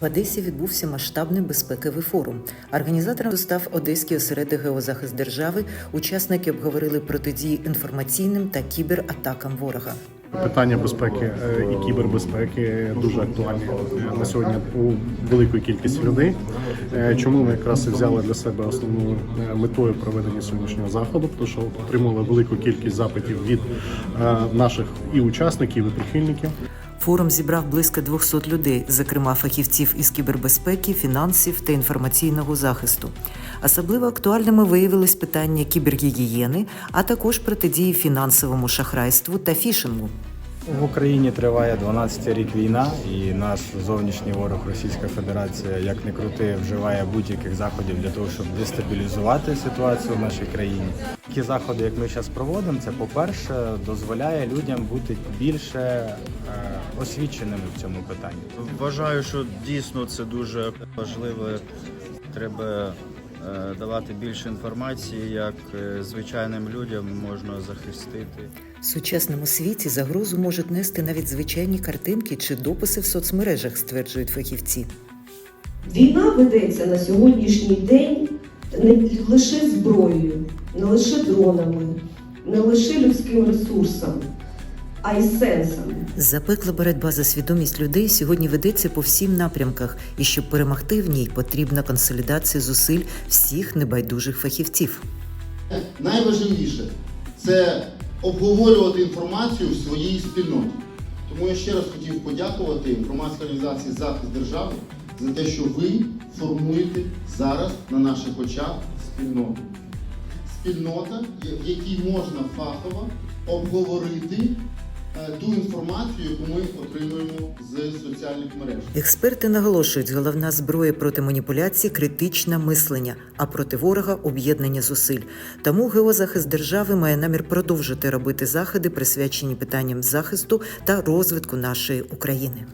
В Одесі відбувся масштабний безпековий форум. Організатором став Одеський осередок геозахист держави. Учасники обговорили протидії інформаційним та кібератакам ворога. Питання безпеки е, і кібербезпеки дуже актуальні е, на сьогодні у великої кількості людей. Е, Чому ми якраз і взяли для себе основною е, метою проведення сьогоднішнього заходу? Тому що отримали велику кількість запитів від наших і учасників, і прихильників. Форум зібрав близько 200 людей, зокрема фахівців із кібербезпеки, фінансів та інформаційного захисту. Особливо актуальними виявились питання кібергігієни, а також протидії фінансовому шахрайству та фішингу. В Україні триває 12 рік війна, і наш зовнішній ворог Російська Федерація, як не крути, вживає будь-яких заходів для того, щоб дестабілізувати ситуацію в нашій країні. Такі заходи, як ми зараз проводимо, це по-перше, дозволяє людям бути більше е, освіченими в цьому питанні. Вважаю, що дійсно це дуже важливо. Треба давати більше інформації, як е, звичайним людям можна захистити. В сучасному світі загрозу можуть нести навіть звичайні картинки чи дописи в соцмережах, стверджують фахівці. Війна ведеться на сьогоднішній день не лише зброєю, не лише дронами, не лише людським ресурсом, а й сенсом. Запекла боротьба за свідомість людей сьогодні ведеться по всім напрямках, і щоб перемогти в ній, потрібна консолідація зусиль всіх небайдужих фахівців. Найважливіше це обговорювати інформацію в своїй спільноті. Тому я ще раз хотів подякувати громадській організації Захист держави за те, що ви формуєте зараз на наших очах спільноту. Спільнота, в якій можна фахово обговорити ту інформацію, яку ми отримуємо з соціальних мереж. Експерти наголошують, головна зброя проти маніпуляцій критичне мислення, а проти ворога об'єднання зусиль. Тому геозахист держави має намір продовжити робити заходи, присвячені питанням захисту та розвитку нашої України.